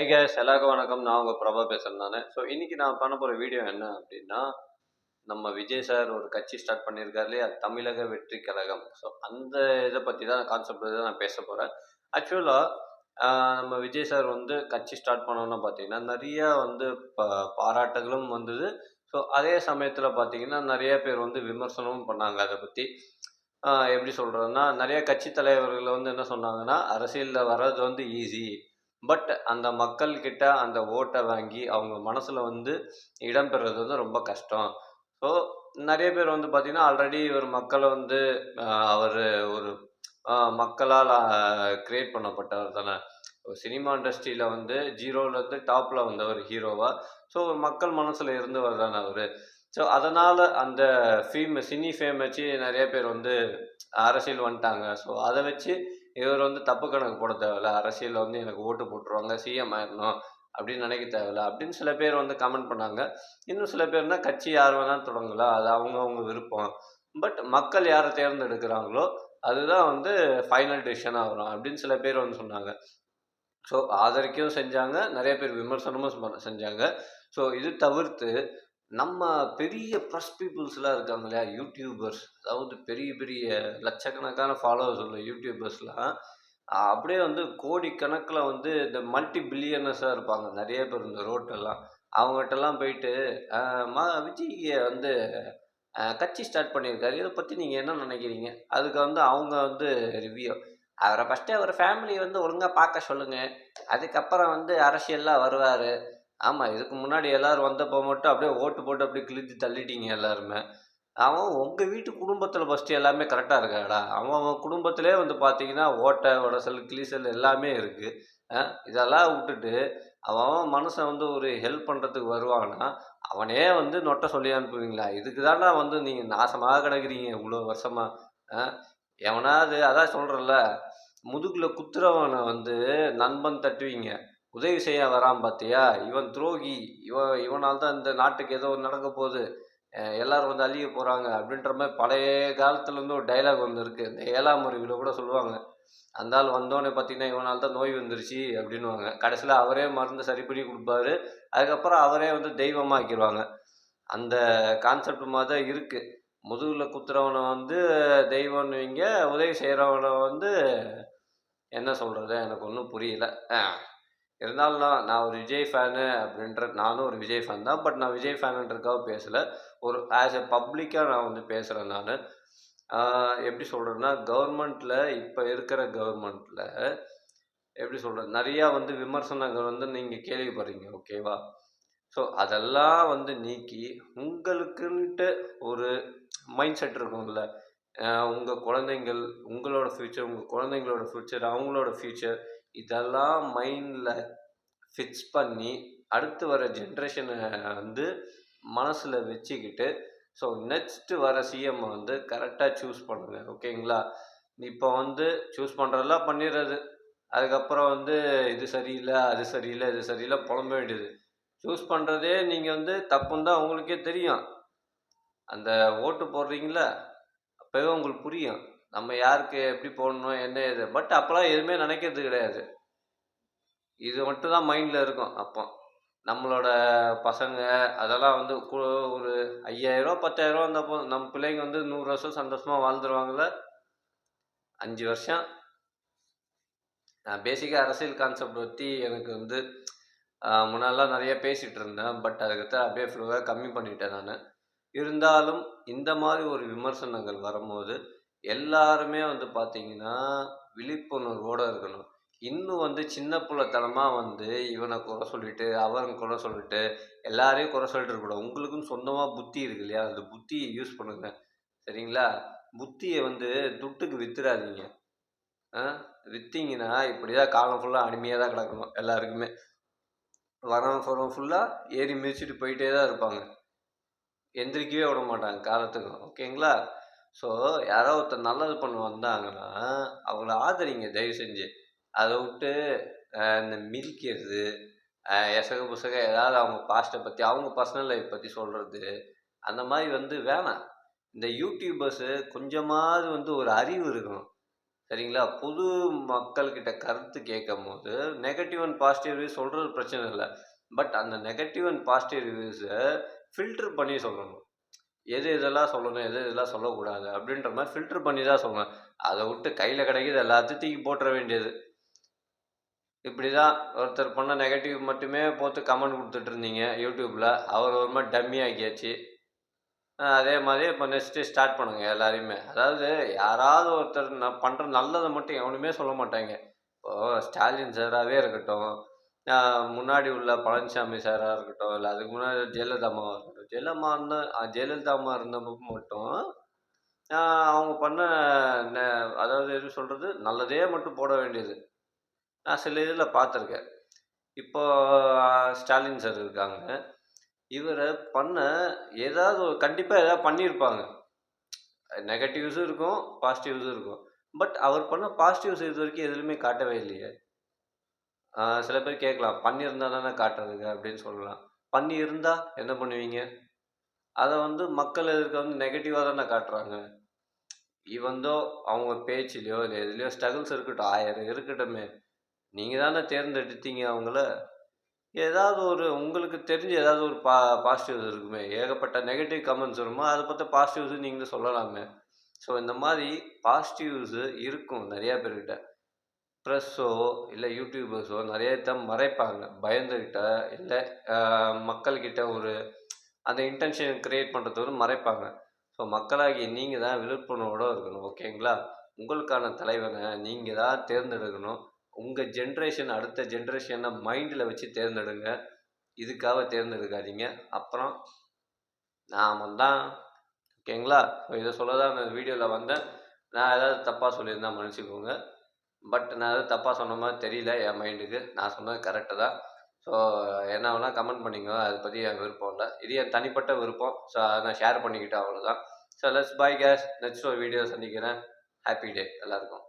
High case எல்லாருக்கும் வணக்கம். நான் உங்கள் பிரபா பேசுகிறேன் நான். ஸோ இன்றைக்கி நான் பண்ண போகிற வீடியோ என்ன அப்படின்னா நம்ம விஜய் சார் ஒரு கட்சி ஸ்டார்ட் பண்ணியிருக்காரு இல்லையா? தமிழக வெற்றி கழகம். ஸோ அந்த இதை பற்றி தான் கான்செப்ட் தான் நான் பேச போகிறேன் ஆக்சுவலாக நம்ம விஜய் சார் வந்து கட்சி ஸ்டார்ட் பண்ணோன்னு பார்த்தீங்கன்னா நிறைய வந்து ப பாராட்டுகளும் வந்தது. ஸோ அதே சமயத்தில் பார்த்தீங்கன்னா நிறைய பேர் வந்து விமர்சனமும் பண்ணாங்க அதை பற்றி எப்படி சொல்கிறதுனா நிறைய கட்சி தலைவர்கள் வந்து என்ன சொன்னாங்கன்னா அரசியலில் வர்றது வந்து ஈஸி பட் அந்த மக்கள்கிட்ட அந்த ஓட்டை வாங்கி அவங்க மனசில் வந்து இடம் பெறுறது வந்து ரொம்ப கஷ்டம். ஸோ நிறைய பேர் வந்து பார்த்திங்கன்னா ஆல்ரெடி ஒரு மக்களை வந்து அவர் ஒரு மக்களால் க்ரியேட் பண்ணப்பட்டவர் தானே. சினிமா இண்டஸ்ட்ரியில் வந்து ஜீரோலேருந்து டாப்பில் வந்தவர் ஹீரோவாக ஸோ ஒரு மக்கள் மனசில் இருந்தவர் தானே அவர். ஸோ அதனால் அந்த ஃபீம் சினி ஃபேம் வச்சு நிறைய பேர் வந்து அரசியல் வந்துட்டாங்க. ஸோ அதை வச்சு இவர் வந்து தப்பு கணக்கு போட தேவையில்ல அரசியலில் வந்து எனக்கு ஓட்டு போட்டுருவாங்க சிஎம் ஆயிடணும் அப்படின்னு நினைக்க தேவையில்ல அப்படின்னு சில பேர் வந்து கமெண்ட் பண்ணாங்க. இன்னும் சில பேர்னா கட்சி யார் வேணாலும் தொடங்கலாம் அது அவங்கவுங்க விருப்பம். பட் மக்கள் யாரை தேர்ந்தெடுக்கிறாங்களோ அதுதான் வந்து ஃபைனல் டிசிஷனாக வரும் அப்படின்னு சில பேர் வந்து சொன்னாங்க. ஸோ ஆதரிக்கவும் செஞ்சாங்க நிறைய பேர் விமர்சனமும் செஞ்சாங்க. ஸோ இது தவிர்த்து நம்ம பெரிய ப்ரெஸ் பீப்புள்ஸ்லாம் இருக்காங்க இல்லையா? யூடியூபர்ஸ் அதாவது பெரிய பெரிய லட்சக்கணக்கான ஃபாலோவர்ஸ் உள்ள யூடியூபர்ஸ்லாம் அப்படியே வந்து கோடிக்கணக்கில் வந்து இந்த மல்டி பில்லியனர்ஸாக இருப்பாங்க. நிறைய பேர் இந்த ரோட்டெல்லாம் அவங்ககிட்டலாம் போயிட்டு மா விஜய் வந்து கட்சி ஸ்டார்ட் பண்ணியிருக்காரு. இதை பற்றி நீங்கள் என்ன நினைக்கிறீங்க? அதுக்கு வந்து அவங்க வந்து ரிவ்யூ அவரை ஃபஸ்ட்டு அவர் ஃபேமிலி வந்து ஒழுங்காக பார்க்க சொல்லுங்கள் அதுக்கப்புறம் வந்து அரசியல்லாம் வருவார். ஆமாம் இதுக்கு முன்னாடி எல்லோரும் வந்தப்போ மட்டும் அப்படியே ஓட்டு போட்டு அப்படியே கிழித்து தள்ளிட்டீங்க எல்லாருமே. அவன் உங்கள் வீட்டு குடும்பத்தில் ஃபஸ்ட்டு எல்லாமே கரெக்டாக இருக்காடா? அவன் அவன் குடும்பத்திலே வந்து பார்த்தீங்கன்னா ஓட்டை உடசல் கிளிசல் எல்லாமே இருக்குது இதெல்லாம் விட்டுட்டு அவன் மனுஷன் வந்து ஒரு ஹெல்ப் பண்ணுறதுக்கு வருவான்னா அவனே வந்து நொட்டை சொல்லி அனுப்புவீங்களா? இதுக்கு தாண்டா வந்து நீங்கள் நாசமாக கிடக்குறீங்க இவ்வளோ வருஷமாக எவனாவது அதான் சொல்கிறல்ல முதுகில் குத்துறவனை வந்து நண்பன் தட்டுவீங்க. உதவி செய்ய வரான் பார்த்தியா இவன் துரோகி. இவன் இவனால் தான் இந்த நாட்டுக்கு ஏதோ நடக்க போகுது. எல்லாரும் வந்து அழிய போகிறாங்க அப்படின்ற மாதிரி பழைய காலத்துலேருந்து ஒரு டைலாக் ஒன்று இருக்குது இந்த ஏழாம் அறிவில் கூட சொல்லுவாங்க. அந்த ஆள் வந்தோடனே பார்த்தீங்கன்னா இவனால் தான் நோய் வந்துருச்சு அப்படின்வாங்க கடைசியில் அவரே மருந்து சரி பண்ணி கொடுப்பாரு. அதுக்கப்புறம் அவரே வந்து தெய்வமாக ஆக்கிடுவாங்க அந்த கான்செப்ட் மாதிரி தான் இருக்குது முதுகில் குத்துறவனை வந்து தெய்வம்னுவீங்க உதவி செய்கிறவனை வந்து என்ன சொல்கிறது எனக்கு ஒன்றும் புரியல. இருந்தாலும் நான் நான் ஒரு விஜய் ஃபேனு அப்படின்ற நானும் ஒரு விஜய் ஃபேன் தான். பட் நான் விஜய் ஃபேனுன்றதுக்காக பேசலை. ஒரு ஆஸ் எ பப்ளிக்காக நான் வந்து பேசுகிறேன் நான். எப்படி சொல்கிறேன்னா கவர்மெண்ட்டில் இப்போ இருக்கிற கவர்மெண்ட்டில் எப்படி சொல்கிறது நிறையா வந்து விமர்சனங்கள் வந்து நீங்கள் கேள்விப்படுறீங்க ஓகேவா ஸோ அதெல்லாம் வந்து நீக்கி உங்களுக்குன்ட்டு ஒரு மைண்ட் செட் இருக்கும்ல. உங்கள் குழந்தைங்கள் உங்களோட ஃப்யூச்சர் உங்கள் குழந்தைங்களோட ஃப்யூச்சர் அவங்களோட ஃப்யூச்சர் இதெல்லாம் மைண்டில் ஃபிக்ஸ் பண்ணி அடுத்து வர ஜென்ரேஷனை வந்து மனசில் வச்சுக்கிட்டு ஸோ நெக்ஸ்ட்டு வர சிஎம் வந்து கரெக்டாக சூஸ் பண்ணுங்கள் ஓகேங்களா இப்போ வந்து சூஸ் பண்ணுறதெல்லாம் பண்ணிடுறது. அதுக்கப்புறம் வந்து இது சரியில்லை அது சரியில்லை இது சரியில்லை புலம்ப வேண்டியது. சூஸ் பண்ணுறதே நீங்கள் வந்து தப்புன்னு தான் உங்களுக்கே தெரியும். அந்த ஓட்டு போடுறீங்களா அப்போவே உங்களுக்கு புரியும். நம்ம யாருக்கு எப்படி போடணும் என்ன இது பட் அப்போலாம் எதுவுமே நினைக்கிறது கிடையாது. இது மட்டும் தான் மைண்டில் இருக்கும். அப்போ நம்மளோட பசங்க அதெல்லாம் வந்து ஒரு ஐயாயிரரூவா பத்தாயிரரூவா வந்தப்போ நம்ம பிள்ளைங்க வந்து நூறு வருஷம் சந்தோஷமாக வாழ்ந்துருவாங்கள்ல அஞ்சு வருஷம். நான் பேசிக்காக அரசியல் கான்செப்ட் பற்றி எனக்கு வந்து முன்னாடிலாம் நிறைய பேசிகிட்டு இருந்தேன். பட் அதுக்கு அப்படியே ஃபுல்லாக கம்மி பண்ணிட்டேன் நான். இருந்தாலும் இந்த மாதிரி ஒரு விமர்சனங்கள் வரும்போது எல்லாருமே வந்து பார்த்தீங்கன்னா விழிப்புணர்வோடு இருக்கணும். இன்னும் வந்து சின்ன பிள்ளைத்தனமாக வந்து இவனை குறை சொல்லிட்டு அவன் குறை சொல்லிட்டு எல்லாரையும் குறை சொல்லிட்டு இருக்கக்கூடாது உங்களுக்குன்னு சொந்தமாக புத்தி இருக்கு இல்லையா? அந்த புத்தியை யூஸ் பண்ணுங்க. சரிங்களா? புத்தியை வந்து துட்டுக்கு வித்துறாதீங்க. விற்றீங்கன்னா இப்படி தான் காலம் ஃபுல்லாக அடிமையாக தான் கிடக்கணும் எல்லாருக்குமே. வரவன் போகிறவன் ஃபுல்லாக ஏறி மிதிச்சுட்டு போயிட்டே தான் இருப்பாங்க. எந்திரிக்கவே விட மாட்டாங்க காலத்துக்கும். ஓகேங்களா? ஸோ யாரோ ஒருத்தர் நல்லது பண்ண வந்தாங்கன்னா அவங்கள ஆதரிங்க தயவு செஞ்சு அதை விட்டு இந்த மிதிக்கிறது எசக புசக ஏதாவது அவங்க பாஸ்ட்டை பற்றி அவங்க பர்சனல் லைஃப் பற்றி சொல்கிறது அந்த மாதிரி வந்து வேணாம் இந்த யூடியூபர்ஸு கொஞ்சமாவது வந்து ஒரு அறிவு இருக்கணும் சரிங்களா? புது மக்கள்கிட்ட கருத்து கேட்கும்போது, நெகட்டிவ் அண்ட் பாசிட்டிவ் ரிவ்யூ சொல்கிறது பிரச்சனை இல்லை பட் அந்த நெகட்டிவ் அண்ட் பாசிட்டிவ் ரிவ்யூஸை ஃபில்டர் பண்ணி சொல்லணும். எது எதெல்லாம் சொல்லணும், எது இதெல்லாம் சொல்லக்கூடாது அப்படின்ற மாதிரி ஃபில்டர் பண்ணி தான் சொல்லணும். அதை விட்டு கையில் கிடைக்கிது எல்லாத்தையும் தூக்கி போட்டுற வேண்டியது. இப்படி தான் ஒருத்தர் பண்ண நெகட்டிவ் மட்டுமே போட்டு கமெண்ட் கொடுத்துட்டு இருந்தீங்க யூடியூப்பில் அவர் ஒரு மாதிரி டம்மி ஆக்கியாச்சு. அதே மாதிரி இப்போ நெக்ஸ்ட்டு ஸ்டார்ட் பண்ணுங்க எல்லாரையுமே. அதாவது யாராவது ஒருத்தர் நான் பண்ணுற நல்லதை மட்டும் எவனுமே சொல்ல மாட்டாங்க இப்போது ஸ்டாலின் சாராகவே இருக்கட்டும், முன்னாடி உள்ள பழனிசாமி சாராக இருக்கட்டும், இல்லை அதுக்கு முன்னாடி ஜெயலலிதா அம்மாவாக இருக்கட்டும். ஜெயலலிதா அம்மா ஜெயலலிதா அம்மா இருந்தப்போ மட்டும், அவங்க பண்ண அதாவது எப்படி சொல்கிறது நல்லதே மட்டும் போட வேண்டியது. நான் சில இதில் பார்த்துருக்கேன். இப்போ ஸ்டாலின் சார் இருக்காங்க. இவரை பண்ண ஏதாவது கண்டிப்பாக ஏதாவது பண்ணியிருப்பாங்க. நெகட்டிவ்ஸும் இருக்கும், பாசிட்டிவ்ஸும் இருக்கும். பட் அவர் பண்ண பாசிட்டிவ்ஸ் இது வரைக்கும் எதுலையுமே காட்டவே இல்லையே. சில பேர் கேட்கலாம். பண்ணியிருந்தா தானே காட்டுறதுக்கு அப்படின்னு சொல்லலாம். பண்ணி இருந்தால் என்ன பண்ணுவீங்க? அதை வந்து மக்கள் எதிர்க்க வந்து நெகட்டிவாக தானே காட்டுறாங்க. இவந்தோ அவங்க பேச்சிலையோ இல்லை எதுலையோ ஸ்ட்ரகிள்ஸ் இருக்கட்டும். ஆயிரம் இருக்கட்டுமே. நீங்கள் தானே தேர்ந்தெடுத்தீங்க அவங்கள. ஏதாவது ஒரு உங்களுக்கு தெரிஞ்சு ஏதாவது ஒரு பா பாசிட்டிவ்ஸ் இருக்குமே. ஏகப்பட்ட நெகட்டிவ் கமெண்ட்ஸ் வருமா, அதை பற்றி பாசிட்டிவ்ஸ் நீங்களும் சொல்லலாமே. ஸோ இந்த மாதிரி பாசிட்டிவ்ஸு இருக்கும் நிறையா பேர்கிட்ட. ப்ரெஸ்ஸோ, இல்லை யூடியூபர்ஸோ நெறையத்த மறைப்பாங்க. பயந்துக்கிட்ட இல்லை மக்கள்கிட்ட ஒரு அந்த இன்டென்ஷன் கிரியேட் பண்றதுக்கு மறைப்பாங்க. ஸோ மக்களாகி நீங்கள் தான் விழிப்புணர்வோடு இருக்கணும். ஓகேங்களா? உங்களுக்கான தலைவனை நீங்கள் தான் தேர்ந்தெடுக்கணும். உங்கள் ஜென்ரேஷன் அடுத்த ஜென்ரேஷனை மைண்டில் வச்சு தேர்ந்தெடுங்க. இதுக்காக தேர்ந்தெடுக்காதீங்க. அப்புறம் நாம தான் ஓகேங்களா? ஸோ இத சொல்ல தான் நான் வீடியோவில் வந்தேன். நான் ஏதாவது தப்பாக சொல்லியிருந்தா மன்னிச்சுக்கோங்க. பட் நான் எதுவும் தப்பாக சொன்ன மாதிரி தெரியல என் மைண்டுக்கு. நான் சொன்னது கரெக்டு தான். ஸோ என்ன வேணால் கமெண்ட் பண்ணிக்கோங்க. அதை பற்றி என் விருப்பம் இல்லை இது என் தனிப்பட்ட விருப்பம். ஸோ அதை நான் ஷேர் பண்ணிக்கிட்டேன் அவ்வளோதான். So let's bye guys next ஒரு வீடியோ சந்திக்கிறேன். ஹாப்பி டே எல்லாருக்கும்.